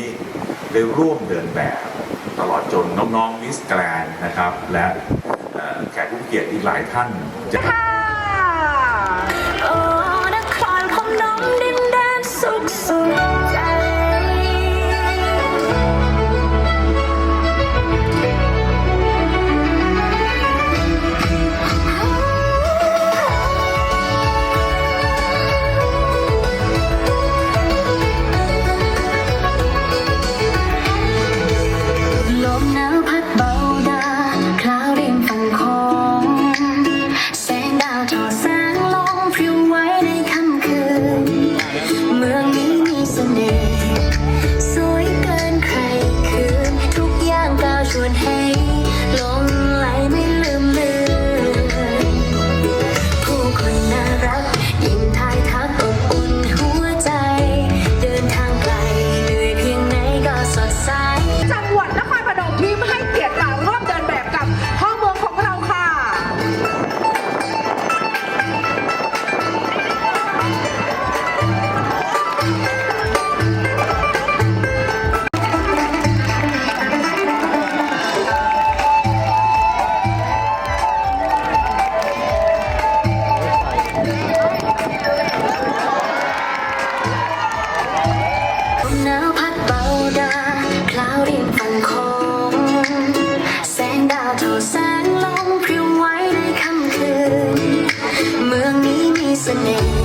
ี้ได้ร่วมเดินแบบตลอดจนน้องๆมิสแกรนนะครับ และแขกผู้เกียรติอีกหลายท่านจะ ค่ะ เออนครพนมได้ me.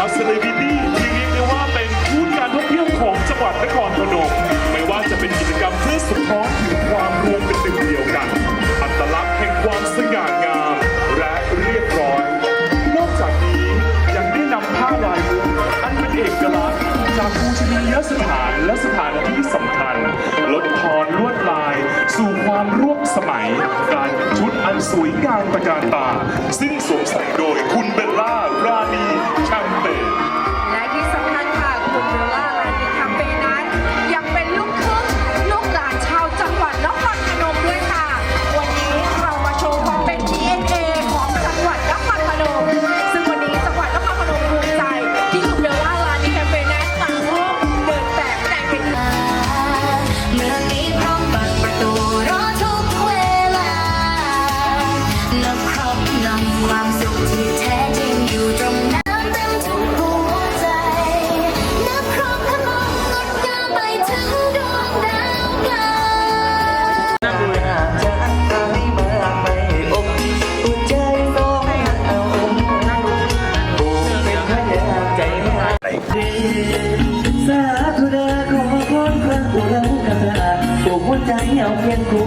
ครับเซเลบิตี้ที่เรียกได้ว่าเป็นพูดการท่องเที่ยวของจังหวัดนครพนมไม่ว่าจะเป็นกิจกรรมเพื่อสุขภอนถึงความรวมเป็นหนึ่งเดียวกัน อัตลักษณ์แห่งความสง่างาม และเรียบร้อย นอกจากนี้ยังได้นำผ้าลายมุกอันเป็นเอกลักษณ์จากภูชนียสถานและสถานที่สำคัญ ลดทอนลวดลาย สู่ความร่วมสมัย การชุดอันสวยงามประการตา ซึ่งสวมใส่โดยคุณเบลล่าราดี สาธุเดชขอพรพระกุลกษัตริย์ปลุกหัวใจเหอาเพียงกู